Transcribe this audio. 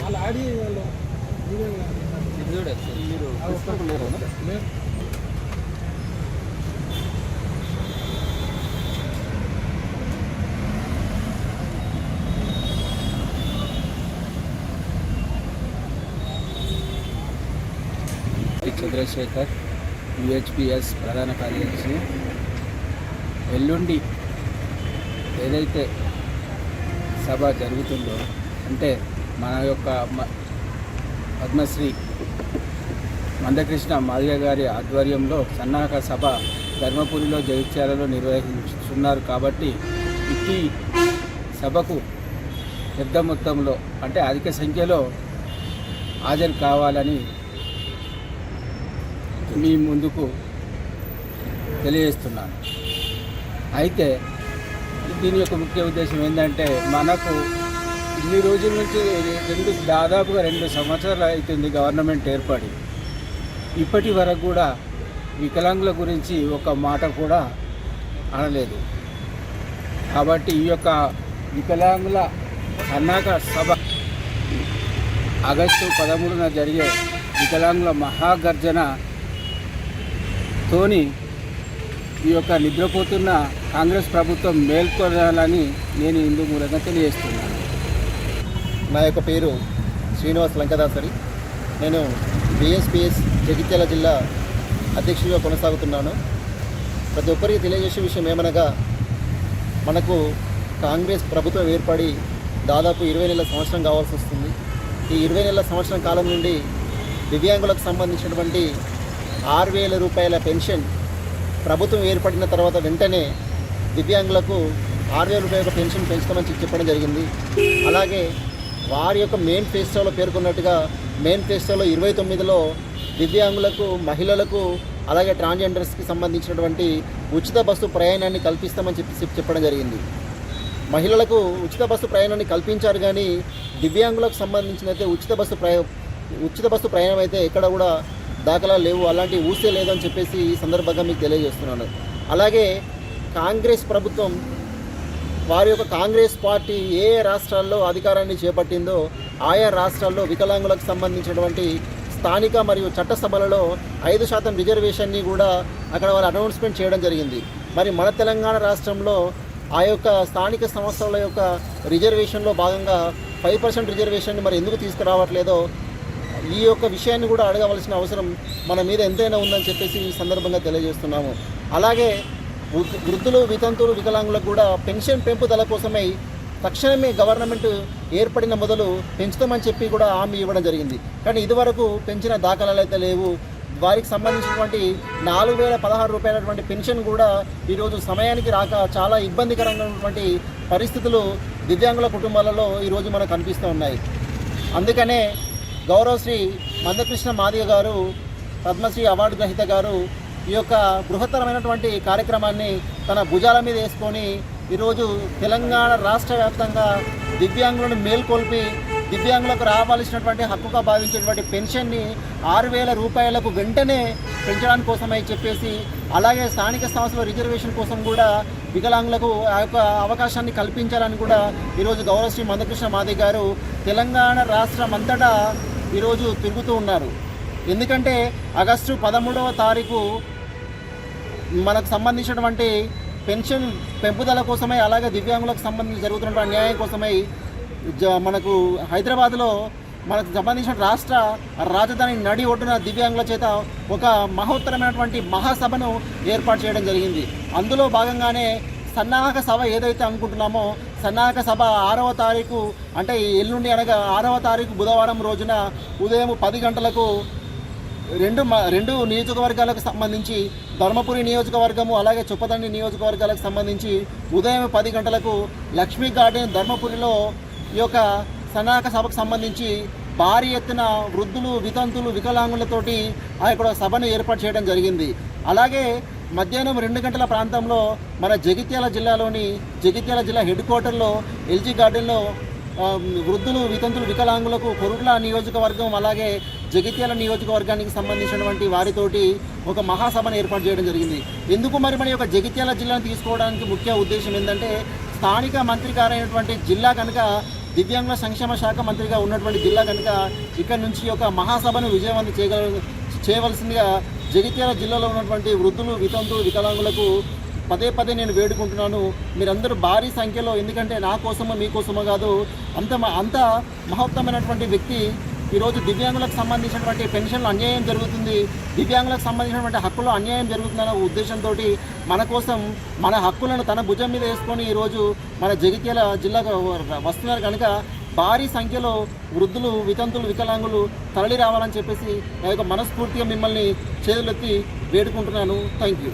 వాళ్ళు ఆడి వాళ్ళు లేరు. చంద్రశేఖర్ యుహెచ్పిఎస్ ప్రధాన కార్యదర్శి ఎల్లుండి ఏదైతే సభ జరుగుతుందో అంటే మన యొక్క పద్మశ్రీ మందకృష్ణ మాదిగ గారి ఆధ్వర్యంలో సన్నాహక సభ ధర్మపురిలో జగిత్యాలలో నిర్వహిస్తున్నారు కాబట్టి ఇట్టి సభకు పెద్ద మొత్తంలో అంటే అధిక సంఖ్యలో హాజరు కావాలని మీ ముందుకు తెలియజేస్తున్నాను. అయితే దీని యొక్క ముఖ్య ఉద్దేశం ఏంటంటే మనకు ఇన్ని రోజుల నుంచి రెండు దాదాపుగా రెండు సంవత్సరాలు అవుతుంది గవర్నమెంట్ ఏర్పడి. ఇప్పటి వరకు కూడా వికలాంగుల గురించి ఒక మాట కూడా అనలేదు. కాబట్టి ఈ యొక్క వికలాంగుల అన్నాక సభ ఆగస్టు పదమూడున జరిగే వికలాంగుల మహాగర్జన తోని ఈ యొక్క నిద్రపోతున్న కాంగ్రెస్ ప్రభుత్వం మేల్కొనాలని నేను ఇందు మూలంగా తెలియజేస్తున్నాను. నా యొక్క పేరు శ్రీనివాస్ లంకదాసరి. నేను బిఎస్పిఎస్ జగిత్యాల జిల్లా అధ్యక్షుడిగా కొనసాగుతున్నాను. ప్రతి ఒక్కరికి తెలియజేసే విషయం ఏమనగా మనకు కాంగ్రెస్ ప్రభుత్వం ఏర్పడి దాదాపు ఇరవై నెలల సంవత్సరం కావాల్సి వస్తుంది. ఈ ఇరవై నెలల సంవత్సరం కాలం నుండి దివ్యాంగులకు సంబంధించినటువంటి ఆరు వేల రూపాయల పెన్షన్ ప్రభుత్వం ఏర్పడిన తర్వాత వెంటనే దివ్యాంగులకు ఆరు వేల రూపాయల పెన్షన్ పెంచుతామని చెప్పడం జరిగింది. అలాగే వారి యొక్క మెయిన్ ఫెస్టివల్లో పేర్కొన్నట్టుగా మెయిన్ ఫెస్టివల్లో ఇరవై తొమ్మిదిలో దివ్యాంగులకు మహిళలకు అలాగే ట్రాన్స్జెండర్స్కి సంబంధించినటువంటి ఉచిత బస్సు ప్రయాణాన్ని కల్పిస్తామని చెప్పి చెప్పడం జరిగింది. మహిళలకు ఉచిత బస్సు ప్రయాణాన్ని కల్పించారు కానీ దివ్యాంగులకు సంబంధించిన అయితే ఉచిత బస్సు ప్రయా ఉచిత బస్సు ప్రయాణం అయితే ఎక్కడ కూడా దాఖలా లేవు అలాంటి ఊసే లేదని చెప్పేసి ఈ సందర్భంగా మీకు తెలియజేస్తున్నాను. అలాగే కాంగ్రెస్ ప్రభుత్వం వారి యొక్క కాంగ్రెస్ పార్టీ ఏ రాష్ట్రాల్లో అధికారాన్ని చేపట్టిందో ఆయా రాష్ట్రాల్లో వికలాంగులకు సంబంధించినటువంటి స్థానిక మరియు చట్టసభలలో ఐదు శాతం రిజర్వేషన్ని కూడా అక్కడ వాళ్ళు అనౌన్స్మెంట్ చేయడం జరిగింది. మరి మన తెలంగాణ రాష్ట్రంలో ఆ యొక్క స్థానిక సంస్థల యొక్క రిజర్వేషన్లో భాగంగా ఫైవ్ పర్సెంట్ రిజర్వేషన్ని మరి ఎందుకు తీసుకురావట్లేదో ఈ యొక్క విషయాన్ని కూడా అడగవలసిన అవసరం మన మీద ఎంతైనా ఉందని చెప్పేసి ఈ సందర్భంగా తెలియజేస్తున్నాము. అలాగే వృద్ధులు వితంతువులు వికలాంగులకు కూడా పెన్షన్ పెంపుదల కోసమై తక్షణమే గవర్నమెంట్ ఏర్పడిన మొదలు పెంచుతామని చెప్పి కూడా హామీ ఇవ్వడం జరిగింది. కానీ ఇదివరకు పెంచిన దాఖలాలు అయితే లేవు. వారికి సంబంధించినటువంటి నాలుగు వేల పదహారు రూపాయలటువంటి పెన్షన్ కూడా ఈరోజు సమయానికి రాక చాలా ఇబ్బందికరమైనటువంటి పరిస్థితులు దివ్యాంగుల కుటుంబాలలో ఈరోజు మనకు కనిపిస్తూ ఉన్నాయి. అందుకనే గౌరవశ్రీ మందకృష్ణ మాదిగ గారు పద్మశ్రీ అవార్డు గ్రహీత గారు ఈ యొక్క బృహత్తరమైనటువంటి కార్యక్రమాన్ని తన భుజాల మీద వేసుకొని ఈరోజు తెలంగాణ రాష్ట్ర వ్యాప్తంగా దివ్యాంగులను మేల్కొల్పి దివ్యాంగులకు రావాల్సినటువంటి హక్కుగా భావించేటువంటి పెన్షన్ని ఆరు వేల రూపాయలకు వెంటనే పెంచడానికి కోసమై చెప్పేసి అలాగే స్థానిక సంస్థల రిజర్వేషన్ కోసం కూడా వికలాంగులకు ఆ యొక్క అవకాశాన్ని కల్పించాలని కూడా ఈరోజు గౌరవశ్రీ మందకృష్ణ మాది గారు తెలంగాణ రాష్ట్రం అంతటా ఈరోజు తిరుగుతూ ఉన్నారు. ఎందుకంటే ఆగస్టు పదమూడవ తారీఖు మనకు సంబంధించినటువంటి పెన్షన్ పెంపుదల కోసమై అలాగే దివ్యాంగులకు సంబంధించి జరుగుతున్నటువంటి అన్యాయం కోసమై జ- మనకు హైదరాబాద్లో మనకు సంబంధించిన రాష్ట్ర రాజధాని నడి ఒడ్డున దివ్యాంగుల చేత ఒక మహోత్తరమైనటువంటి మహాసభను ఏర్పాటు చేయడం జరిగింది. అందులో భాగంగానే సన్నాహక సభ ఏదైతే అనుకుంటున్నామో సన్నాహక సభ ఆరవ తారీఖు అంటే ఎల్లుండి అనగా ఆరవ తారీఖు బుధవారం రోజున ఉదయం పది గంటలకు రెండు మ- రెండు నియోజకవర్గాలకు సంబంధించి ధర్మపురి నియోజకవర్గము అలాగే చొప్పదండి నియోజకవర్గాలకు సంబంధించి ఉదయం పది గంటలకు లక్ష్మీ గార్డెన్ ధర్మపురిలో ఈ యొక్క సన్నాహక సభకు సంబంధించి భారీ ఎత్తున వృద్ధులు వితంతులు వికలాంగులతోటి ఆ యొక్క సభను ఏర్పాటు చేయడం జరిగింది. అలాగే మధ్యాహ్నం రెండు గంటల ప్రాంతంలో మన జగిత్యాల జిల్లాలోని జగిత్యాల జిల్లా హెడ్ క్వార్టర్లో ఎల్జీ గార్డెన్లో వృద్ధులు వితంతులు వికలాంగులకు కొరుట్ల నియోజకవర్గం అలాగే జగిత్యాల నియోజకవర్గానికి సంబంధించినటువంటి వారితోటి ఒక మహాసభను ఏర్పాటు చేయడం జరిగింది. ఎందుకు మరి మన యొక్క జగిత్యాల జిల్లాను తీసుకోవడానికి ముఖ్య ఉద్దేశం ఏంటంటే స్థానిక మంత్రి గారైనటువంటి జిల్లా కనుక దివ్యాంగుల సంక్షేమ శాఖ మంత్రిగా ఉన్నటువంటి జిల్లా కనుక ఇక్కడ నుంచి ఒక మహాసభను విజయవంతం చేయగల చేయవలసిందిగా జగిత్యాల జిల్లాలో ఉన్నటువంటి వృద్ధులు వితంతులు వికలాంగులకు పదే పదే నేను వేడుకుంటున్నాను. మీరందరూ భారీ సంఖ్యలో ఎందుకంటే నా కోసమో మీకోసమో కాదు అంత మ- అంత మహత్తమైనటువంటి వ్యక్తి ఈరోజు దివ్యాంగులకు సంబంధించినటువంటి పెన్షన్లు అన్యాయం జరుగుతుంది. దివ్యాంగులకు సంబంధించినటువంటి హక్కులు అన్యాయం జరుగుతుందనే ఉద్దేశంతో మన కోసం మన హక్కులను తన భుజం మీద వేసుకొని ఈరోజు మన జగిత్యాల జిల్లాకు వస్తున్నారు కనుక భారీ సంఖ్యలో వృద్ధులు వితంతులు వికలాంగులు తరలి రావాలని చెప్పేసి నా యొక్క మనస్ఫూర్తిగా మిమ్మల్ని చేతులెత్తి వేడుకుంటున్నాను. Thank you